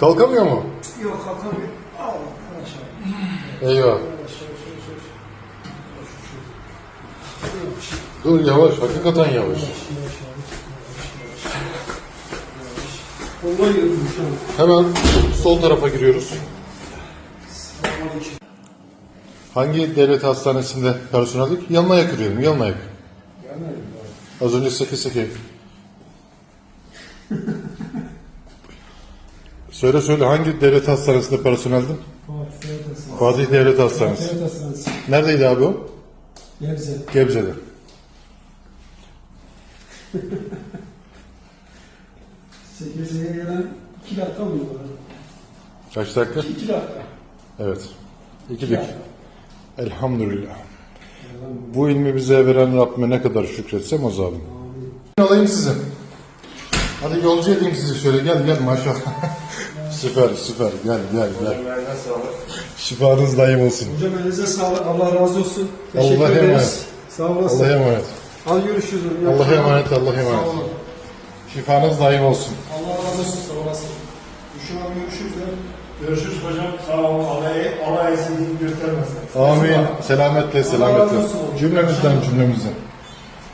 Kalkamıyor mu? Yok kalkamıyor. Al aşağı. Eyvah. Dur yavaş, hakikaten yavaş. Hemen sol tarafa giriyoruz. Hangi devlet hastanesinde personellik? Yanına yak yürüyelim, yanına yak. Az önce seke seke. söyle söyle hangi devlet hastanesinde personeldin? Fatih Devlet Hastanesi. Fatih Devlet Hastanesi. Devlet Hastanesi. Neredeydi abi o? Gebze. Gebze'de. Sekiziye gelen iki dakika mı? Kaç dakika? İki dakika. Evet. İki dakika. Elhamdülillah. Bu ilmi bize veren Rabbime ne kadar şükretsem az abim. Alayım sizi. Hadi yolcu edeyim sizi şöyle gel gel maşallah. süper süper gel gel gel. Şifanız daim olsun. Hocam elinize sağlık. Allah razı olsun. Teşekkür Allah'a ederiz. emanet. Sağ olasın. Allah'a emanet. Hadi görüşürüz. hocam. Allah'a emanet Allah'a Sağ emanet. olun. Şifanız daim olsun. Allah razı olsun. Sağ olasın. Düşün abi görüşürüz. ya. Görüşürüz hocam. Sağ olun. Allah, Allah esirliğini göstermesin. Amin. Selametle razı selametle. olsun. Cümlemizden cümlemizden.